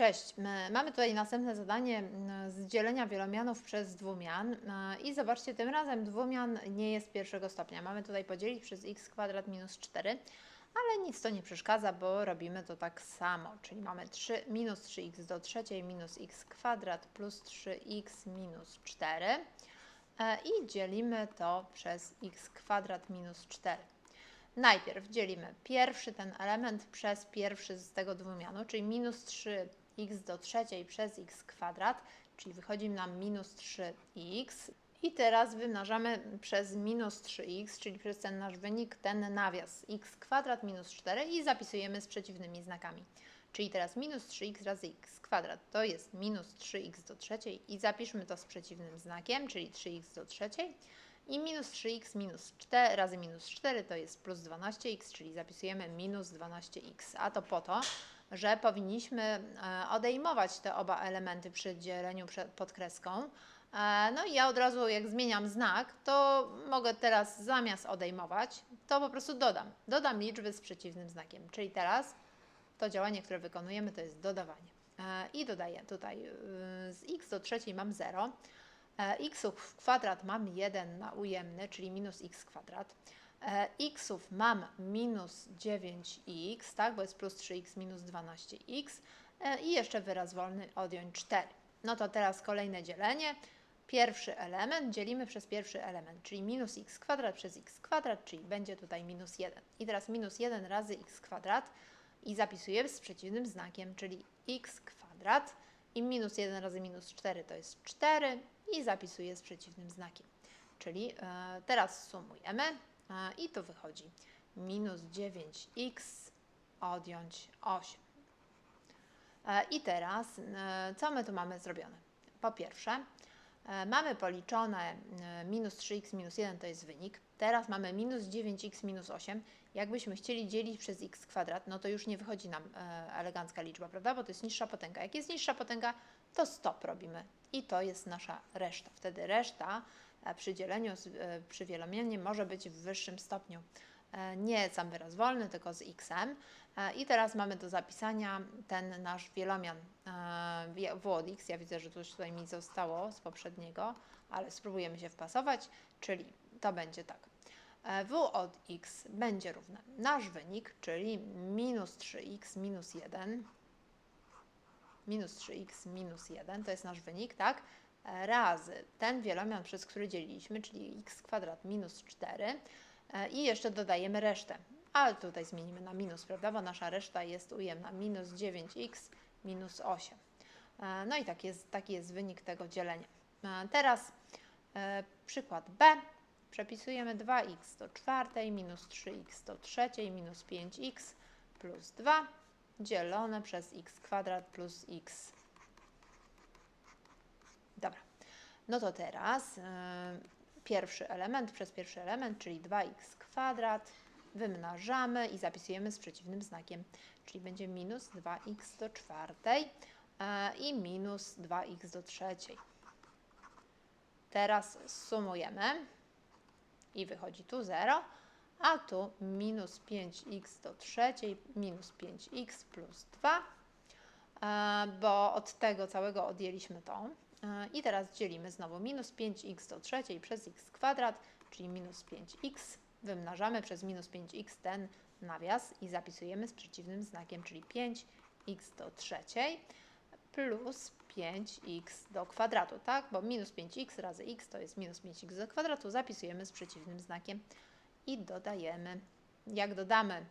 Cześć. Mamy tutaj następne zadanie z dzielenia wielomianów przez dwumian. E, I zobaczcie, tym razem dwumian nie jest pierwszego stopnia. Mamy tutaj podzielić przez x kwadrat minus 4, ale nic to nie przeszkadza, bo robimy to tak samo. Czyli mamy 3, minus 3x do trzeciej minus x kwadrat plus 3x minus 4 e, i dzielimy to przez x kwadrat minus 4. Najpierw dzielimy pierwszy ten element przez pierwszy z tego dwumianu, czyli minus 3x do trzeciej przez x kwadrat, czyli wychodzi nam minus 3x. I teraz wymnażamy przez minus 3x, czyli przez ten nasz wynik, ten nawias x kwadrat minus 4 i zapisujemy z przeciwnymi znakami. Czyli teraz minus 3x razy x kwadrat to jest minus 3x do trzeciej i zapiszmy to z przeciwnym znakiem, czyli 3x do trzeciej. I minus 3x minus 4 razy minus 4 to jest plus 12x, czyli zapisujemy minus 12x. A to po to, że powinniśmy e, odejmować te oba elementy przy dzieleniu pod kreską. E, No i ja od razu jak zmieniam znak, to mogę teraz zamiast odejmować, to po prostu dodam. Dodam liczby z przeciwnym znakiem. Czyli teraz to działanie, które wykonujemy, to jest dodawanie. E, I dodaję tutaj z x do trzeciej mam 0. E, xów kwadrat mam 1 na ujemny, czyli minus x kwadrat. E, xów mam minus 9x, tak, bo jest plus 3x minus 12x. E, I jeszcze wyraz wolny odjąć 4. No to teraz kolejne dzielenie. Pierwszy element dzielimy przez pierwszy element, czyli minus x kwadrat przez x kwadrat, czyli będzie tutaj minus 1. I teraz minus 1 razy x kwadrat i zapisujemy z przeciwnym znakiem, czyli x kwadrat i minus 1 razy minus 4 to jest 4 i zapisuję z przeciwnym znakiem. Czyli e, teraz sumujemy i to wychodzi minus 9x odjąć 8. E, I teraz e, co my tu mamy zrobione? Po pierwsze, e, mamy policzone minus 3x minus 1 to jest wynik. Teraz mamy minus 9x minus 8. Jakbyśmy chcieli dzielić przez x kwadrat, no to już nie wychodzi nam elegancka liczba, prawda? Bo to jest niższa potęga. Jak jest niższa potęga, to stop robimy. I to jest nasza reszta. Wtedy reszta przy dzieleniu, e, przy wielomianie może być w wyższym stopniu. E, Nie sam wyraz wolny, tylko z. E, I teraz mamy do zapisania ten nasz wielomian e, wie- w od x. Ja widzę, że już tutaj mi zostało z poprzedniego, ale spróbujemy się wpasować, czyli to będzie tak. E, W od x będzie równe nasz wynik, czyli minus 3x minus 1 minus 3x minus 1, to jest nasz wynik, tak? E, Razy ten wielomian, przez który dzieliliśmy, czyli x kwadrat minus 4 e, i jeszcze dodajemy resztę. Ale tutaj zmienimy na minus, prawda? Bo nasza reszta jest ujemna. Minus 9x minus 8. E, No i tak jest, taki jest wynik tego dzielenia. Teraz przykład B. Przepisujemy 2x do czwartej minus 3x do trzeciej minus 5x plus 2 dzielone przez x kwadrat plus x. No to teraz y, pierwszy element przez pierwszy element, czyli 2x kwadrat, wymnażamy i zapisujemy z przeciwnym znakiem, czyli będzie minus 2x do czwartej y, i minus 2x do trzeciej. Teraz sumujemy i wychodzi tu 0, a tu minus 5x do trzeciej minus 5x plus 2, e, bo od tego całego odjęliśmy to. I teraz dzielimy znowu minus 5x do trzeciej przez x kwadrat, czyli minus 5x. Wymnażamy przez minus 5x ten nawias i zapisujemy z przeciwnym znakiem, czyli 5x do trzeciej plus 5x do kwadratu, tak? Bo minus 5x razy x to jest minus 5x do kwadratu. Zapisujemy z przeciwnym znakiem i dodajemy. Jak dodamy, e,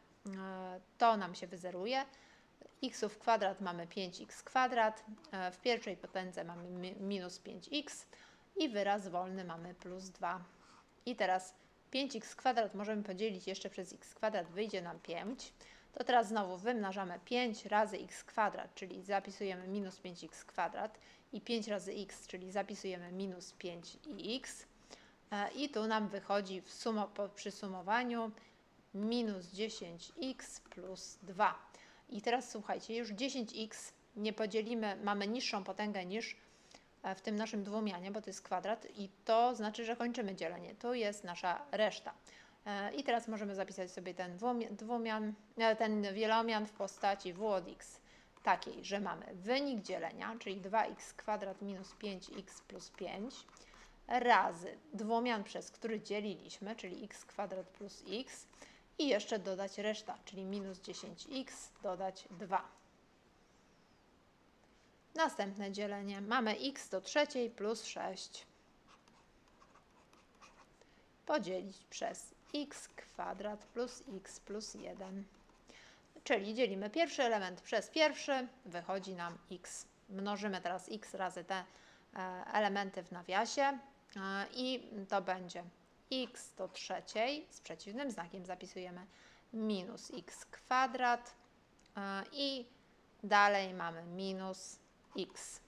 to nam się wyzeruje. Xów kwadrat mamy 5x kwadrat, e, w pierwszej potędze mamy mi- minus 5x i wyraz wolny mamy plus 2. I teraz 5x kwadrat możemy podzielić jeszcze przez x kwadrat, wyjdzie nam 5. To teraz znowu wymnażamy 5 razy x kwadrat, czyli zapisujemy minus 5x kwadrat i 5 razy x, czyli zapisujemy minus 5x. E, I tu nam wychodzi w sumo, po, przy sumowaniu minus 10x plus 2. I teraz słuchajcie, już 10x nie podzielimy, mamy niższą potęgę niż e, w tym naszym dwumianie, bo to jest kwadrat i to znaczy, że kończymy dzielenie. Tu jest nasza reszta. E, I teraz możemy zapisać sobie ten dwumia- dwumian, e, ten wielomian w postaci w od x. takiej, że mamy wynik dzielenia, czyli 2x kwadrat minus 5x plus 5 razy dwumian, przez który dzieliliśmy, czyli x kwadrat plus x i jeszcze dodać reszta, czyli minus 10x dodać 2. Następne dzielenie. Mamy x do trzeciej plus 6 podzielić przez x kwadrat plus x plus 1. Czyli dzielimy pierwszy element przez pierwszy, wychodzi nam x. Mnożymy teraz x razy te e, elementy w nawiasie e, i to będzie x do trzeciej, z przeciwnym znakiem zapisujemy minus x kwadrat e, i dalej mamy minus x.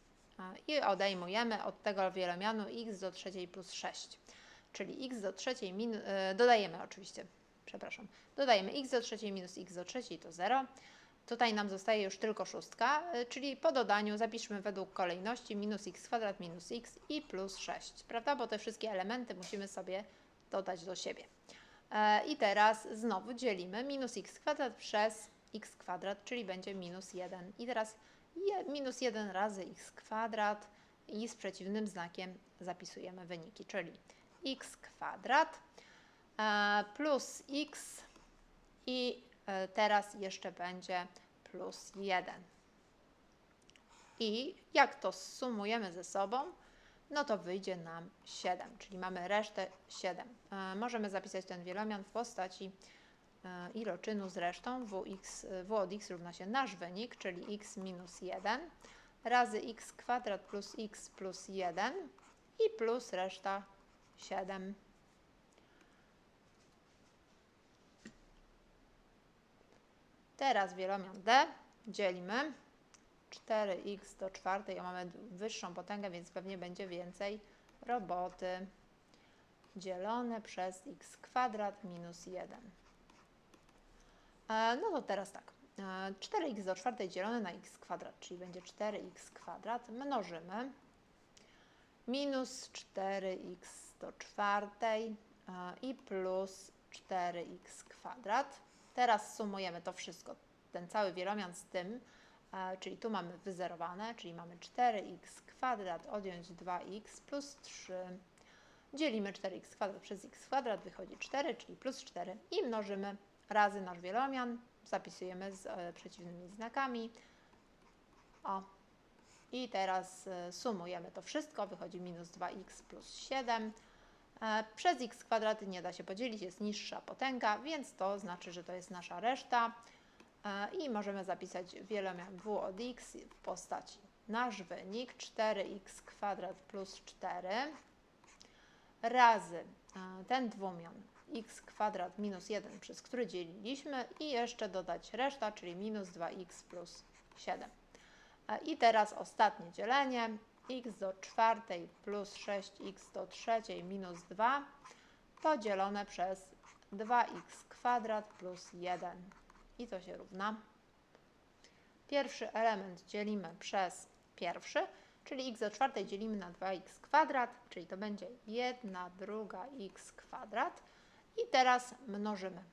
I odejmujemy od tego wielomianu x do trzeciej plus 6 czyli x do trzeciej, e, dodajemy oczywiście, przepraszam, dodajemy x do trzeciej minus x do trzeciej to 0. Tutaj nam zostaje już tylko szóstka, e, czyli po dodaniu zapiszmy według kolejności minus x kwadrat minus x i plus 6, prawda? Bo te wszystkie elementy musimy sobie dodać do siebie. E, I teraz znowu dzielimy minus x kwadrat przez x kwadrat, czyli będzie minus 1. I teraz minus 1 razy x kwadrat i z przeciwnym znakiem zapisujemy wyniki, czyli x kwadrat e, plus x i e, teraz jeszcze będzie plus 1. I jak to sumujemy ze sobą, no to wyjdzie nam 7, czyli mamy resztę 7. E, możemy zapisać ten wielomian w postaci iloczynu z resztą wx, w od x równa się nasz wynik, czyli x minus 1 razy x kwadrat plus x plus 1 i plus reszta 7. Teraz wielomian d dzielimy 4x do czwartej, a mamy wyższą potęgę, więc pewnie będzie więcej roboty. Dzielone przez x kwadrat minus 1. E, no to teraz tak. 4x e, do czwartej dzielone na x kwadrat, czyli będzie 4x kwadrat, mnożymy minus 4x do czwartej i plus 4x kwadrat. Teraz sumujemy to wszystko, ten cały wielomian z tym, czyli tu mamy wyzerowane, czyli mamy 4x kwadrat odjąć 2x plus 3. Dzielimy 4x kwadrat przez x kwadrat, wychodzi 4, czyli plus 4 i mnożymy razy nasz wielomian, zapisujemy z e, przeciwnymi znakami. O, i teraz e, sumujemy to wszystko, wychodzi minus 2x plus 7. E, przez x kwadrat nie da się podzielić, jest niższa potęga, więc to znaczy, że to jest nasza reszta. E, I możemy zapisać wielomian w od x w postaci nasz wynik 4x kwadrat plus 4 razy ten dwumian x kwadrat minus 1, przez który dzieliliśmy i jeszcze dodać reszta, czyli minus 2x plus 7. I teraz ostatnie dzielenie. x do czwartej plus 6x do trzeciej minus 2 podzielone przez 2x kwadrat plus 1. I to się równa. Pierwszy element dzielimy przez pierwszy, czyli x do czwartej dzielimy na 2x kwadrat, czyli to będzie 1 druga x kwadrat. I teraz mnożymy.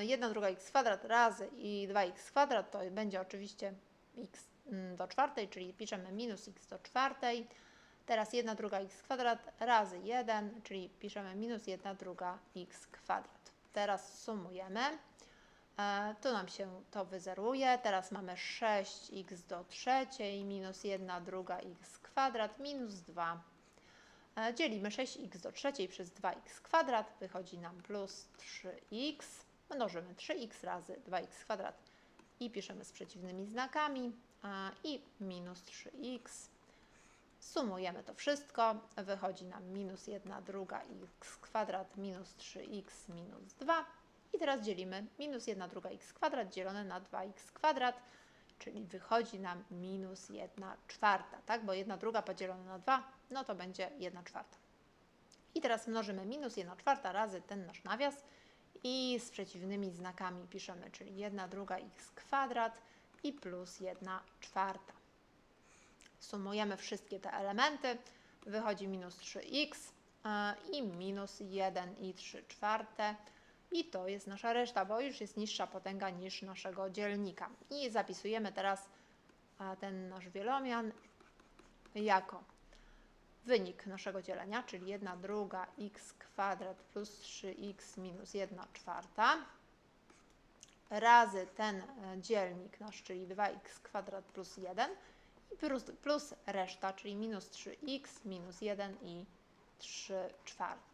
1 e, druga x kwadrat razy i 2x kwadrat to będzie oczywiście x mm, do czwartej, czyli piszemy minus x do czwartej. Teraz 1 druga x kwadrat razy 1, czyli piszemy minus 1 druga x kwadrat. Teraz sumujemy. E, tu nam się to wyzeruje. Teraz mamy 6x do trzeciej minus 1 druga x kwadrat minus 2. E, dzielimy 6x do trzeciej przez 2x kwadrat. Wychodzi nam plus 3x. Mnożymy 3x razy 2x kwadrat i piszemy z przeciwnymi znakami i minus 3x. Sumujemy to wszystko, wychodzi nam minus 1 druga x kwadrat minus 3x minus 2 i teraz dzielimy minus 1 druga x kwadrat dzielone na 2x kwadrat, czyli wychodzi nam minus 1 czwarta, tak? Bo 1 druga podzielone na 2, no to będzie 1 czwarta. I teraz mnożymy minus 1 czwarta razy ten nasz nawias, i z przeciwnymi znakami piszemy, czyli 1 druga x kwadrat i plus 1 czwarta. Sumujemy wszystkie te elementy, wychodzi minus 3x e, i minus 1 i 3 czwarte, I to jest nasza reszta, bo już jest niższa potęga niż naszego dzielnika. I zapisujemy teraz ten nasz wielomian jako wynik naszego dzielenia, czyli 1 druga x kwadrat plus 3x minus 1 czwarta razy ten e, dzielnik nasz, czyli 2x kwadrat plus 1 i plus, plus reszta, czyli minus 3x minus 1 i 3 czwarte.